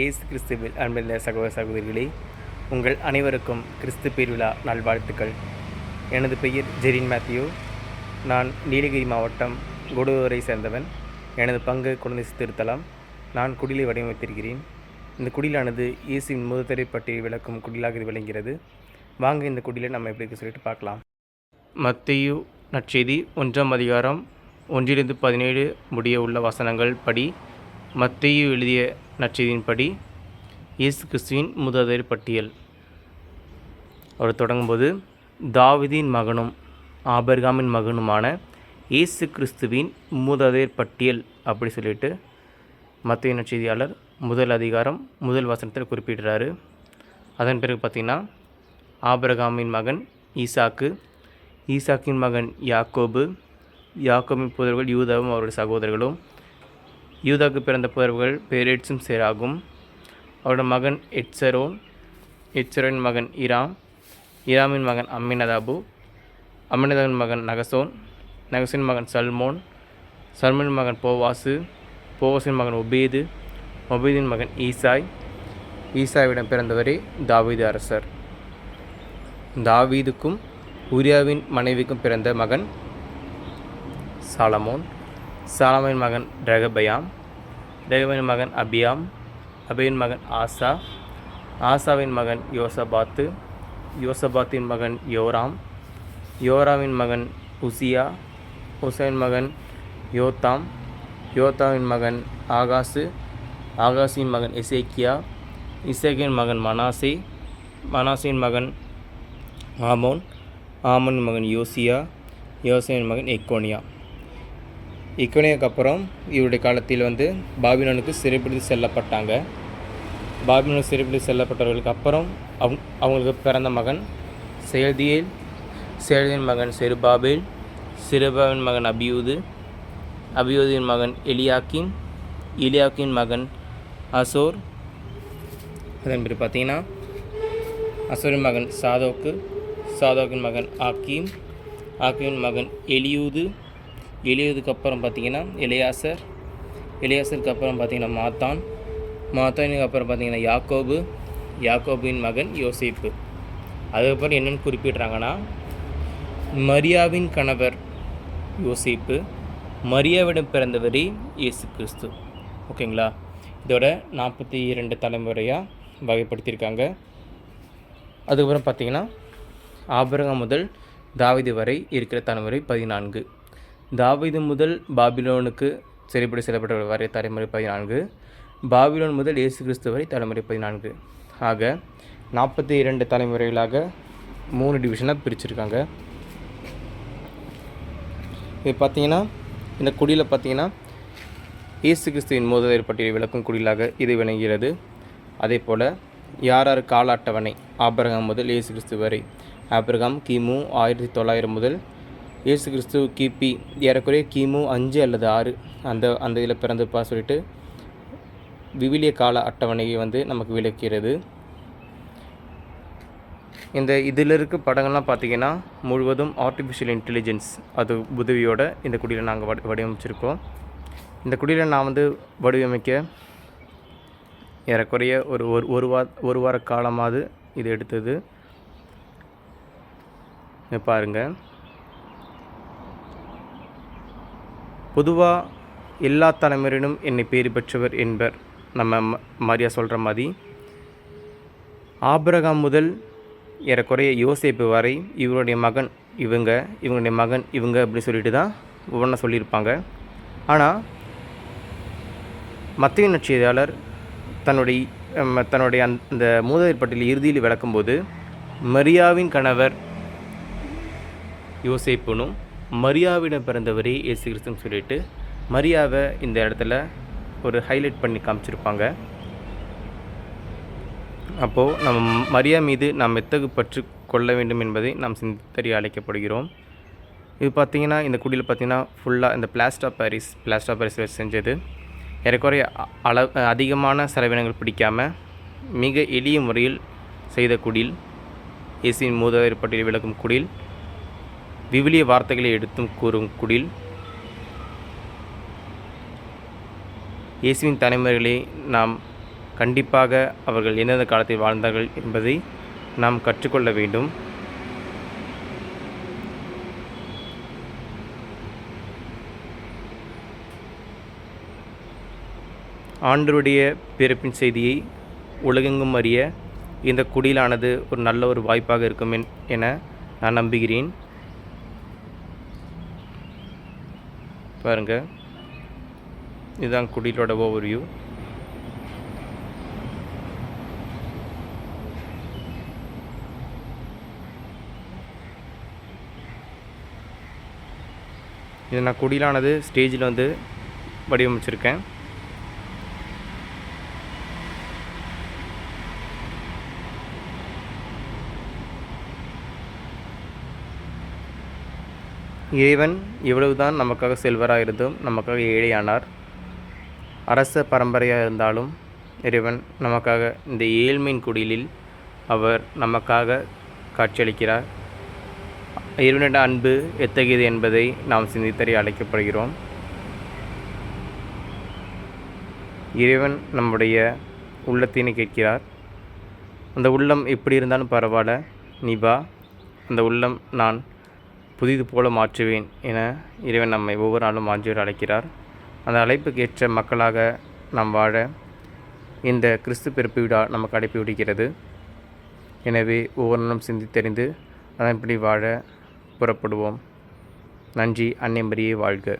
இயேசு கிறிஸ்துவில் அன்பிருந்த சகோதர சகோதரிகளே உங்கள் அனைவருக்கும் கிறிஸ்து பெருவிழா நல்வாழ்த்துக்கள். எனது பெயர் ஜெரின் மேத்யூ. நான் நீலகிரி மாவட்டம் கொடுவரை சேர்ந்தவன். எனது பங்கு குழந்தை திருத்தலம். நான் குடிலை வடிவமைத்திருக்கிறேன். இந்த குடிலானது இயேசுவின் முதத்தரை பற்றி விளக்கும் குடிலாக இது விளங்குகிறது. வாங்க இந்த குடிலை நம்ம எப்படி சொல்லிட்டு பார்க்கலாம். மத்தையு நற்செய்தி ஒன்றாம் அதிகாரம் ஒன்றிலிருந்து பதினேழு முடிய உள்ள வசனங்கள் படி மத்தையு எழுதிய நற்செய்தியின்படி இயேசு கிறிஸ்துவின் முததர் பட்டியல். அவர் தொடங்கும்போது தாவிதின் மகனும் ஆபர்காமின் மகனுமான இயேசு கிறிஸ்துவின் மூதாதையர் பட்டியல் அப்படி சொல்லிட்டு மத்திய நற்செய்தியாளர் முதல் அதிகாரம் முதல் வசனத்தில் குறிப்பிடுறாரு. அதன் பிறகு பார்த்திங்கன்னா ஆபரகாமின் மகன் ஈசாக்கு ஈசாக்கின் மகன் யாக்கோபு யாக்கோபின் புதர்கள் யூதாவும் அவருடைய சகோதரர்களும் யூதாக்கு பிறந்த புதர்கள் பேரேட்ஸும் சேராகும். அவரோட மகன் எட்சரோன் எட்சரோன் மகன் இராம் இராமின் மகன் அம்மினதாபு அம்மினதாபின் மகன் நகசோன் நகசின் மகன் சல்மோன் சல்மோனின் மகன் போவாசு போவாசின் மகன் ஒபேது ஒபேதின் மகன் ஈசாய். ஈசாவிடம் பிறந்தவரே தாவீது அரசர். தாவீதுக்கும் உரியாவின் மனைவிக்கும் பிறந்த மகன் சாலமோன். சாலமோனின் மகன் ரகபயாம் ரகபயின் மகன் அபியாம் அபியின் மகன் ஆசா ஆசாவின் மகன் யோசபாத்து யோசபாத்தின் மகன் யோராம் யோராவின் மகன் உசியா உசைன் மகன் யோத்தாம் யோத்தாவின் மகன் ஆகாசு ஆகாசின் மகன் இசேக்கியா இசேக்கின் மகன் மனாசி மனாசின் மகன் ஆமோன் ஆமோனின் மகன் யோசியா யோசியின் மகன் எக்கோனியா. இக்கோனியாக்கு அப்புறம் இவருடைய காலத்தில் வந்து பாபிலோனுக்கு சிறைப்பிடித்து செல்லப்பட்டாங்க. பாபிலோன் சிறைப்பிடித்து செல்லப்பட்டவர்களுக்கு அப்புறம் அவங்க அவங்களுக்கு பிறந்த மகன் செயல்தியேல் செயல்தியின் மகன் செருபாபேல் சிறுபாவின் மகன் அபியூது அபியூதின் மகன் எலியாக்கின் எலியாக்கின் மகன் அசோர். அதன் பிறகு பார்த்தீங்கன்னா அசோரின் மகன் சாதோக்கு சாதோக்கின் மகன் ஆக்கீம் ஆக்கீமின் மகன் எலியூது எலியூதுக்கு அப்புறம் பார்த்தீங்கன்னா எலியாசர் எலியாசருக்கு அப்புறம் பார்த்தீங்கன்னா மாத்தான் மாத்தானுக்கு அப்புறம் பார்த்தீங்கன்னா யாக்கோபு யாக்கோபின் மகன் யோசிப்பு. அதுக்கப்புறம் என்னென்னு குறிப்பிட்றாங்கன்னா மரியாவின் கணவர் யோசிப்பு மரியாவிடம் பிறந்தவரே இயேசு கிறிஸ்து. ஓகேங்களா? இதோட நாற்பத்தி இரண்டு தலைமுறையாக வகைப்படுத்தியிருக்காங்க. அதுக்கப்புறம் பார்த்தீங்கன்னா ஆபரகம் முதல் தாவீது வரை இருக்கிற தலைமுறை பதினான்கு. தாவீது முதல் பாபிலோனுக்கு சிறைப்படி செல்லப்பட்டவர் வரை தலைமுறை பதினான்கு. பாபிலோன் முதல் இயேசு கிறிஸ்து வரை தலைமுறை பதினான்கு. ஆக நாற்பத்தி இரண்டு தலைமுறைகளாக மூணு டிவிஷனாக பிரிச்சுருக்காங்க. இது பார்த்தீங்கன்னா இந்த குடியில் பார்த்தீங்கன்னா இயேசு கிறிஸ்துவின் மோதல் பட்டியலை விளக்கும் குடிலாக இது விளங்குகிறது. அதே போல் யார் யார் கால அட்டவணை ஆபிரகாம் முதல் இயேசு கிறிஸ்து வரை ஆபிரகாம் கிமு ஆயிரத்தி தொள்ளாயிரம் முதல் இயேசு கிறிஸ்து கிபி ஏறக்குறைய கிமு அஞ்சு அல்லது ஆறு அந்த அந்த இதில் பிறந்துப்பா சொல்லிட்டு விவிலிய கால அட்டவணையை வந்து நமக்கு விளக்கிறது. இந்த இதில் இருக்க படங்கள்லாம் பார்த்தீங்கன்னா முழுவதும் ஆர்டிஃபிஷியல் இன்டெலிஜென்ஸ் அது உதவியோட இந்த குடியில் நாங்கள் வடி வடிவமைச்சிருக்கோம். இந்த குடியில் நான் வந்து வடிவமைக்க ஏறக்குறைய ஒரு ஒரு ஒரு வார ஒரு வார காலமாவது இது எடுத்தது. பாருங்கள் பொதுவாக எல்லா தலைமுறையிலும் என்னை பேறு பெற்றவர் என்பர். நம்ம ம- மரியா சொல்கிற மாதிரி. ஆபிரகாம் முதல் ஏறக்குறைய யோசிப்பு வரை இவருடைய மகன் இவங்க இவங்களுடைய மகன் இவங்க அப்படி சொல்லிட்டு தான் ஒவ்வொன்றா சொல்லியிருப்பாங்க. ஆனால் மத்திய நட்சியதாளர் தன்னுடைய தன்னுடைய அந்த அந்த மூதவர் பட்டியல் இறுதியில் விளக்கும்போது மரியாவின் கணவர் யோசிப்புனும் மரியாவிடம் பிறந்தவரே இயேசு கிறிஸ்துன்னு சொல்லிட்டு மரியாவை இந்த இடத்துல ஒரு ஹைலைட் பண்ணி காமிச்சிருப்பாங்க. அப்போது நம் மரியா மீது நாம் எத்தகு பற்று கொள்ள வேண்டும் என்பதை நாம் சிந்தறிய அழைக்கப்படுகிறோம். இது பார்த்திங்கன்னா இந்த குடியில் பார்த்திங்கன்னா ஃபுல்லாக இந்த பிளாஸ்டா பாரிஸ் பிளாஸ்டா பாரிஸ் வச்சு செஞ்சது. ஏறக்குறைய அ- அதிகமான செலவினங்கள் பிடிக்காம மிக எளிய முறையில் செய்த குடில் இயேசுவின் மூதாதையர் பட்டியல் விளக்கும் குடில் விவிலிய வார்த்தைகளை எடுத்தும் கூறும் குடில். இயேசுவின் தலைமுறைகளை நாம் கண்டிப்பாக அவர்கள் எந்தெந்த காலத்தில் வாழ்ந்தார்கள் என்பதை நாம் கற்றுக்கொள்ள வேண்டும். ஆண்டருடைய பிறப்பின் செய்தியை உலகெங்கும் அறிய இந்த குடிலானது ஒரு நல்ல ஒரு வாய்ப்பாக இருக்கும் என நான் நம்புகிறேன். பாருங்கள் இதுதான் குடிலோட ஓவர்வியூ இது நான் குடிலானது ஸ்டேஜில் வந்து வடிவமைச்சிருக்கேன். இறைவன் இவ்வளவுதான் நமக்காக செல்வராக இருந்தும் நமக்காக ஏழையானார். அரச பரம்பரையாக இருந்தாலும் இறைவன் நமக்காக இந்த ஏழ்மையின் குடிலில் அவர் நமக்காக காட்சியளிக்கிறார். இறைவனிட அன்பு எத்தகையது என்பதை நாம் சிந்தித்தறி அழைக்கப்படுகிறோம். இறைவன் நம்முடைய உள்ளத்தினை கேட்கிறார். அந்த உள்ளம் எப்படி இருந்தாலும் பரவாயில்ல நீ வா. அந்த உள்ளம் நான் புதிது போல மாற்றுவேன் என இறைவன் நம்மை ஒவ்வொரு நாளும் மாற்றிவர் அழைக்கிறார். அந்த அழைப்புக்கு ஏற்ற மக்களாக நாம் வாழ இந்த கிறிஸ்து பிறப்பு விழா நமக்கு அழைப்பு விடுகிறது. எனவே ஒவ்வொரு நாளும் சிந்தித்தறிந்து அதன்படி வாழ புறப்படுவோம். நன்றி அன்னை மரியே வாழ்க.